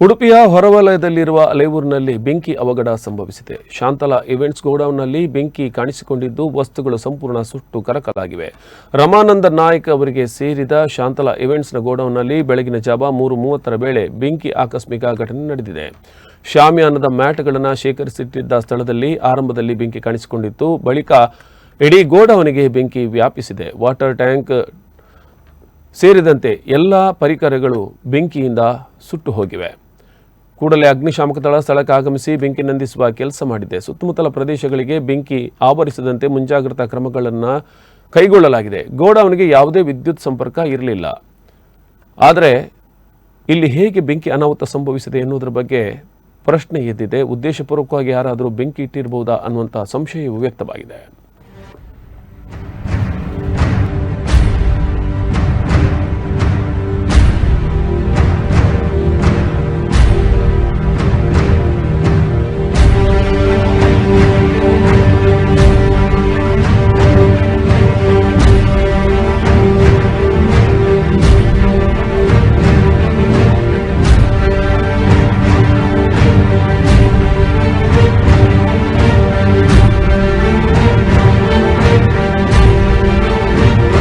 ಉಡುಪಿಯ ಹೊರವಲಯದಲ್ಲಿರುವ ಅಲೇವೂರಿನಲ್ಲಿ ಬೆಂಕಿ ಅವಘಡ ಸಂಭವಿಸಿದೆ. ಶಾಂತಲಾ ಇವೆಂಟ್ಸ್ ಗೋಡೌನ್ನಲ್ಲಿ ಬೆಂಕಿ ಕಾಣಿಸಿಕೊಂಡಿದ್ದು, ವಸ್ತುಗಳು ಸಂಪೂರ್ಣ ಸುಟ್ಟು ಕರಕಲಾಗಿವೆ. ರಮಾನಂದ ನಾಯಕ್ ಅವರಿಗೆ ಸೇರಿದ ಶಾಂತಲಾ ಇವೆಂಟ್ಸ್ನ ಗೋಡೌನ್ನಲ್ಲಿ ಬೆಳಗಿನ ಜಾವ ಮೂರು ಮೂವತ್ತರ ವೇಳೆ ಬೆಂಕಿ ಆಕಸ್ಮಿಕ ಘಟನೆ ನಡೆದಿದೆ. ಶಾಮಿಯಾನದ ಮ್ಯಾಟ್ಗಳನ್ನು ಶೇಖರಿಸಿಟ್ಟಿದ್ದ ಸ್ಥಳದಲ್ಲಿ ಆರಂಭದಲ್ಲಿ ಬೆಂಕಿ ಕಾಣಿಸಿಕೊಂಡಿತ್ತು. ಬಳಿಕ ಇಡೀ ಗೋಡೌನಿಗೆ ಬೆಂಕಿ ವ್ಯಾಪಿಸಿದೆ. ವಾಟರ್ ಟ್ಯಾಂಕ್ ಸೇರಿದಂತೆ ಎಲ್ಲ ಪರಿಕರಗಳು ಬೆಂಕಿಯಿಂದ ಸುಟ್ಟು ಹೋಗಿವೆ. ಕೂಡಲೇ ಅಗ್ನಿಶಾಮಕ ದಳ ಸ್ಥಳಕ್ಕೆ ಆಗಮಿಸಿ ಬೆಂಕಿ ನಂದಿಸುವ ಕೆಲಸ ಮಾಡಿದೆ. ಸುತ್ತಮುತ್ತಲ ಪ್ರದೇಶಗಳಿಗೆ ಬೆಂಕಿ ಆವರಿಸದಂತೆ ಮುಂಜಾಗ್ರತಾ ಕ್ರಮಗಳನ್ನು ಕೈಗೊಳ್ಳಲಾಗಿದೆ. ಗೋಡೌನ್ಗೆ ಯಾವುದೇ ವಿದ್ಯುತ್ ಸಂಪರ್ಕ ಇರಲಿಲ್ಲ. ಆದರೆ ಇಲ್ಲಿ ಹೇಗೆ ಬೆಂಕಿ ಅನಾಹುತ ಸಂಭವಿಸಿದೆ ಎನ್ನುವುದರ ಬಗ್ಗೆ ಪ್ರಶ್ನೆ ಎದ್ದಿದೆ. ಉದ್ದೇಶಪೂರ್ವಕವಾಗಿ ಯಾರಾದರೂ ಬೆಂಕಿ ಇಟ್ಟಿರಬಹುದಾ ಅನ್ನುವಂಥ ಸಂಶಯವು ವ್ಯಕ್ತವಾಗಿದೆ.